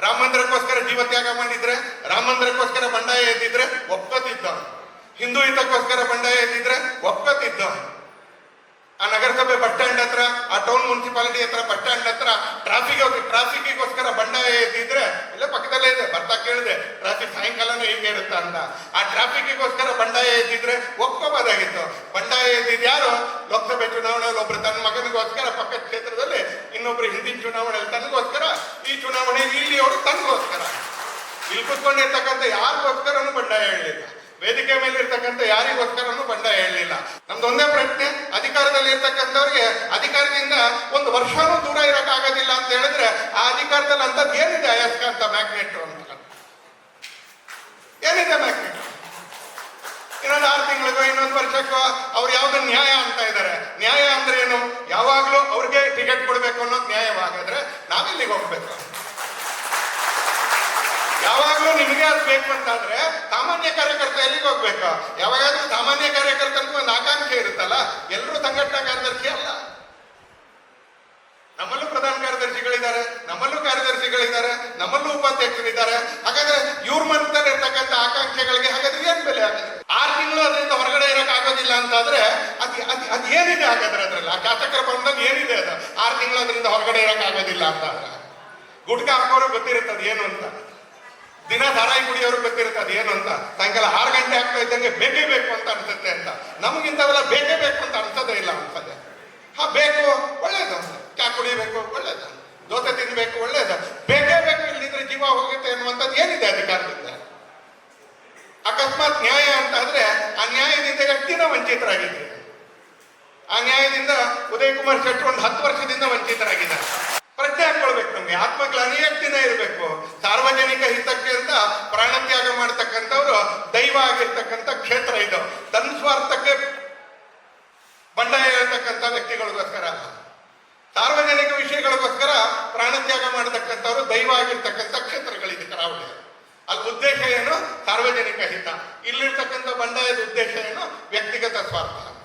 ರಾಮ ಮಂದಿರಕ್ಕೋಸ್ಕರ ಜೀವ ತ್ಯಾಗ ಮಾಡಿದ್ರೆ, ರಾಮ ಮಂದಿರಕ್ಕೋಸ್ಕರ ಬಂಡಾಯ ಎದ್ದಿದ್ರೆ ಒಪ್ಕೋತಿದ್ದ. ಹಿಂದೂ ಹಿತಕ್ಕೋಸ್ಕರ ಬಂಡಾಯ ಎದ್ದಿದ್ರೆ ಒಪ್ಕೋತಿದ್ದ. ಆ ನಗರಸಭೆ ಬಸ್ ಸ್ಟ್ಯಾಂಡ್ ಹತ್ರ, ಆ ಟೌನ್ ಮುನ್ಸಿಪಾಲಿಟಿ ಹತ್ರ, ಬಸ್ ಸ್ಟ್ಯಾಂಡ್ ಹತ್ರ ಟ್ರಾಫಿಕ್ ಟ್ರಾಫಿಕ್ಗೋಸ್ಕರ ಬಂಡಾಯ ಎದ್ದಿದ್ರೆ, ಇಲ್ಲೇ ಪಕ್ಕದಲ್ಲೇ ಇದೆ, ಬರ್ತಾ ಕೇಳಿದೆ ಟ್ರಾಫಿಕ್ ಸಾಯಂಕಾಲನೇ ಹೀಗೆ ಇರುತ್ತ ಅಂತ. ಆ ಟ್ರಾಫಿಕ್ಗೋಸ್ಕರ ಬಂಡಾಯ ಎದ್ದಿದ್ರೆ ಒಪ್ಕೋಬೋದಾಗಿತ್ತು. ಬಂಡಾಯ ಎದ್ದಿದ್ ಯಾರು? ಲೋಕಸಭೆ ಚುನಾವಣೆಯಲ್ಲಿ ಒಬ್ರು ತನ್ನ ಮಗನಿಗೋಸ್ಕರ ಪಕ್ಕದ ಕ್ಷೇತ್ರದಲ್ಲಿ ಇನ್ನೊಬ್ರು ಹಿಂದಿನ ಚುನಾವಣೆಯಲ್ಲಿ ತನಗೋಸ್ಕರ ಈ ಚುನಾವಣೆಯಲ್ಲಿ ಇಲ್ಲಿ ಅವರು ತನಗೋಸ್ಕರ ಇಲ್ಲಿ ಕುತ್ಕೊಂಡಿರ್ತಕ್ಕಂಥ ಯಾರಿಗೋಸ್ಕರನು ಬಂಡಾಯ ಹೇಳಲಿಲ್ಲ. ವೇದಿಕೆ ಮೇಲೆ ಇರ್ತಕ್ಕಂಥ ಯಾರಿಗೋಸ್ಕರನು ಬಂಡಾಯ ಹೇಳಲಿಲ್ಲ. ನಮ್ದು ಒಂದೇ ಪ್ರಶ್ನೆ, ಅಧಿಕಾರದಲ್ಲಿ ಇರ್ತಕ್ಕಂಥವ್ರಿಗೆ ಅಧಿಕಾರದಿಂದ ಒಂದು ವರ್ಷನೂ ದೂರ ಇರಕ್ಕಾಗೋದಿಲ್ಲ ಅಂತ ಹೇಳಿದ್ರೆ ಆ ಅಧಿಕಾರದಲ್ಲಿ ಅಂತದ್ದು ಏನಿದೆ ಅಯಸ್ಕಾಂತ ಮ್ಯಾಗ್ನೆಟ್ ಅಂತ ಏನಿದೆ ಮ್ಯಾಗ್ನೆಟ್? ಇನ್ನೊಂದು ಆರು ತಿಂಗಳಿಗೋ, ಇನ್ನೊಂದು ವರ್ಷಕ್ಕೋ, ಅವ್ರು ಯಾವ್ದು ನ್ಯಾಯ ಅಂತ ಇದ್ದಾರೆ ನ್ಯಾಯ ಅಂದ್ರೆ ಏನು ಯಾವಾಗ್ಲೂ ಅವ್ರಿಗೆ ಟಿಕೆಟ್ ಕೊಡ್ಬೇಕು ಅನ್ನೋದು ನ್ಯಾಯವಾಗಾದ್ರೆ ನಾವೆಲ್ಲಿಗೆ ಹೋಗ್ಬೇಕು? ಯಾವಾಗಲೂ ನಿಮಗೆ ಅದು ಬೇಕು ಅಂತಂದ್ರೆ ಸಾಮಾನ್ಯ ಕಾರ್ಯಕರ್ತ ಎಲ್ಲಿಗೆ ಹೋಗ್ಬೇಕು? ಯಾವಾಗಾದ್ರೂ ಸಾಮಾನ್ಯ ಕಾರ್ಯಕರ್ತನಿಗೂ ಒಂದು ಆಕಾಂಕ್ಷೆ ಇರುತ್ತಲ್ಲ, ಎಲ್ಲರೂ ಸಂಘಟನಾ ಕಾರ್ಯದರ್ಶಿ ಅಲ್ಲ. ನಮ್ಮಲ್ಲೂ ಪ್ರಧಾನ ಕಾರ್ಯದರ್ಶಿಗಳಿದ್ದಾರೆ, ನಮ್ಮಲ್ಲೂ ಕಾರ್ಯದರ್ಶಿಗಳಿದ್ದಾರೆ, ನಮ್ಮಲ್ಲೂ ಉಪಾಧ್ಯಕ್ಷರಿದ್ದಾರೆ. ಹಾಗಾದ್ರೆ ಇವ್ರ ಮನದಲ್ಲಿ ಇರ್ತಕ್ಕಂಥ ಆಕಾಂಕ್ಷೆಗಳಿಗೆ ಹಾಗಾದ್ರೆ ಏನ್ ಬೆಲೆ ಆಗುತ್ತೆ? ಆರು ತಿಂಗಳು ಅದರಿಂದ ಹೊರಗಡೆ ಇರಕ್ ಆಗೋದಿಲ್ಲ ಅದ್ ಏನಿದೆ ಹಾಗಾದ್ರೆ ಅದ್ರಲ್ಲಿ? ಆ ಶಾಸಕರ ಬಂದಾಗ ಏನಿದೆ ಅದು? ಆರು ತಿಂಗಳು ಅದರಿಂದ ಹೊರಗಡೆ ಇರೋಕ್ಕಾಗೋದಿಲ್ಲ ಅಂತ. ಅಂತಂದ್ರೆ ಗುಟ್ಕ ಹಾಕೋರು ಗೊತ್ತಿರುತ್ತೆ ಅದು ಏನು ಅಂತ. ದಿನ ಧಾರಾಯಿ ಕುಡಿಯೋರು ಗೊತ್ತಿರುತ್ತೆ ಅದು ಏನು ಅಂತ. ಸಾಯಂಕಾಲ ಆರು ಗಂಟೆ ಆಗ್ತಾ ಇದ್ದಂಗೆ ಬೇಕೇ ಬೇಕು ಅಂತ ಅನ್ಸುತ್ತೆ ಅಂತ. ನಮಗಿಂತವೆಲ್ಲ ಬೇಕೇ ಬೇಕು ಅಂತ ಅನ್ಸೋದೇ ಇಲ್ಲ ಅನ್ಸದೆ ಹಾ, ಬೇಕು, ಒಳ್ಳೇದು. ಚಾ ಕುಡಿಬೇಕು, ಒಳ್ಳೇದು. ದೋಸೆ ತಿನ್ಬೇಕು, ಒಳ್ಳೇದು. ಬೇಕೇ ಬೇಕು ಇಲ್ಲಿದ್ರೆ ಜೀವ ಹೋಗುತ್ತೆ ಅನ್ನುವಂಥದ್ದು ಏನಿದೆ ಅಧಿಕಾರದಿಂದ? ಅಕಸ್ಮಾತ್ ನ್ಯಾಯ ಅಂತ ಆದ್ರೆ ಆ ನ್ಯಾಯದಿಂದ ಗಟ್ಟಿನ ವಂಚಿತರಾಗಿದ್ದೀರಿ. ಆ ನ್ಯಾಯದಿಂದ ಉದಯ್ ಕುಮಾರ್ ಶೆಟ್ಟಿ ಒಂದು ಹತ್ತು ವರ್ಷದಿಂದ ವಂಚಿತರಾಗಿದ್ದಾರೆ. ಪ್ರಜ್ಞೆ ಹಾಕೊಳ್ಬೇಕು ನಮ್ಗೆ. ಆತ್ಮಗ್ಲಾನಿ ದಿನ ಇರಬೇಕು. ಸಾರ್ವಜನಿಕ ಹಿತಕ್ಕೆ ಅಂತ ಪ್ರಾಣತ್ಯಾಗ ಮಾಡ್ತಕ್ಕಂಥವ್ರು ದೈವ ಆಗಿರ್ತಕ್ಕಂಥ ಕ್ಷೇತ್ರ ಇದು. ತನ್ನ ಸ್ವಾರ್ಥಕ್ಕೆ ಬಂಡಾಯ ಇರತಕ್ಕಂಥ ವ್ಯಕ್ತಿಗಳಿಗೋಸ್ಕರ. ಸಾರ್ವಜನಿಕ ವಿಷಯಗಳಿಗೋಸ್ಕರ ಪ್ರಾಣತ್ಯಾಗ ಮಾಡತಕ್ಕಂಥವ್ರು ದೈವ ಆಗಿರ್ತಕ್ಕಂಥ ಕ್ಷೇತ್ರಗಳಿದೆ ಕರಾವಳಿ ಅಲ್ಲಿ ಉದ್ದೇಶ ಏನು? ಸಾರ್ವಜನಿಕ ಹಿತ. ಇಲ್ಲಿರ್ತಕ್ಕಂಥ ಬಂಡಾಯದ ಉದ್ದೇಶ ಏನು? ವ್ಯಕ್ತಿಗತ ಸ್ವಾರ್ಥ.